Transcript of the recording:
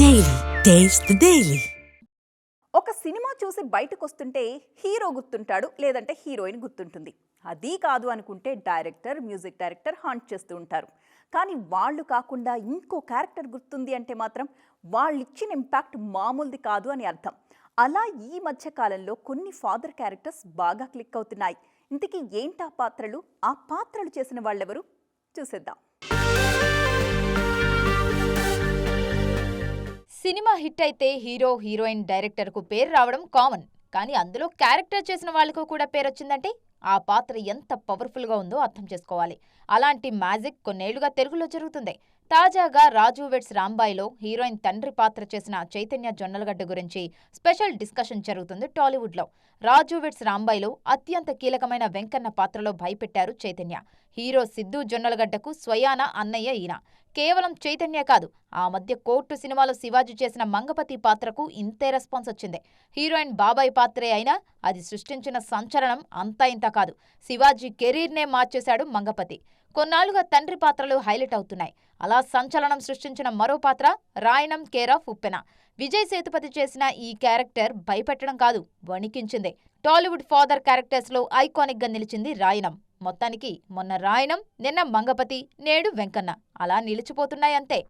Daily taste daily ఒక cinema చూసి బయటకు వస్తుంటే హీరో గుర్తుంటాడు లేదంటే హీరోయిన్ గుర్తుంటుంది. అది కాదు అనుకుంటే డైరెక్టర్ మ్యూజిక్ డైరెక్టర్ హాంట్ చేస్తూ ఉంటారు. కానీ వాళ్ళు కాకుండా ఇంకో క్యారెక్టర్ గుర్తుంది అంటే మాత్రం వాళ్ళు ఇచ్చిన ఇంపాక్ట్ మామూలుది కాదు అని అర్థం. అలా ఈ మధ్య కాలంలో కొన్ని ఫాదర్ క్యారెక్టర్స్ బాగా క్లిక్ అవుతున్నాయి. ఇంతకీ ఏంటా పాత్రలు? ఆ పాత్రలు చేసిన వాళ్ళెవరు? చూసేద్దాం. సినిమా హిట్ అయితే హీరో హీరోయిన్ డైరెక్టర్కు పేరు రావడం కామన్. కానీ అందులో క్యారెక్టర్ చేసిన వాళ్ళకు కూడా పేరు వచ్చిందంటే? ఆ పాత్ర ఎంత పవర్ఫుల్గా ఉందో అర్థం చేసుకోవాలి. అలాంటి మ్యాజిక్ కొన్నేళ్ళుగా తెలుగులో జరుగుతుంది. తాజాగా రాజు వెడ్స్ రాంబాయిలో హీరోయిన్ తండ్రి పాత్ర చేసిన చైతన్య జొన్నలగడ్డ గురించి స్పెషల్ డిస్కషన్ జరుగుతుంది టాలీవుడ్లో. రాజు వెడ్స్ రాంబాయిలో అత్యంత కీలకమైన వెంకన్న పాత్రలో భయపెట్టారు చైతన్య. హీరో సిద్ధు జొన్నలగడ్డకు స్వయాన అన్నయ్య ఈయన. కేవలం చైతన్య కాదు. ఆ మధ్య కోర్టు సినిమాలో శివాజీ చేసిన మంగపతి పాత్రకు ఇంతే రెస్పాన్స్ వచ్చింది. హీరోయిన్ బాబాయ్ పాత్రే అయినా అది సృష్టించిన సంచలనం అంతా ఇంత కాదు. శివాజీ కెరీర్నే మార్చేశాడు మంగపతి. కొన్నాళ్ళుగా తండ్రి పాత్రలు హైలైట్ అవుతున్నాయి. అలా సంచలనం సృష్టించిన మరో పాత్ర రాయణం కేరాఫ్ ఉప్పెన. విజయ్ సేతుపతి చేసిన ఈ క్యారెక్టర్ భయపెట్టడం కాదు వణికించింది. టాలీవుడ్ ఫాదర్ క్యారెక్టర్స్లో ఐకానిక్గా ఐకానిక్గా నిలిచింది రాయణం మొత్తానికి మొన్న రాయణం నిన్న మంగపతి నేడు వెంకన్న. అలా నిలిచిపోతున్నాయంతే.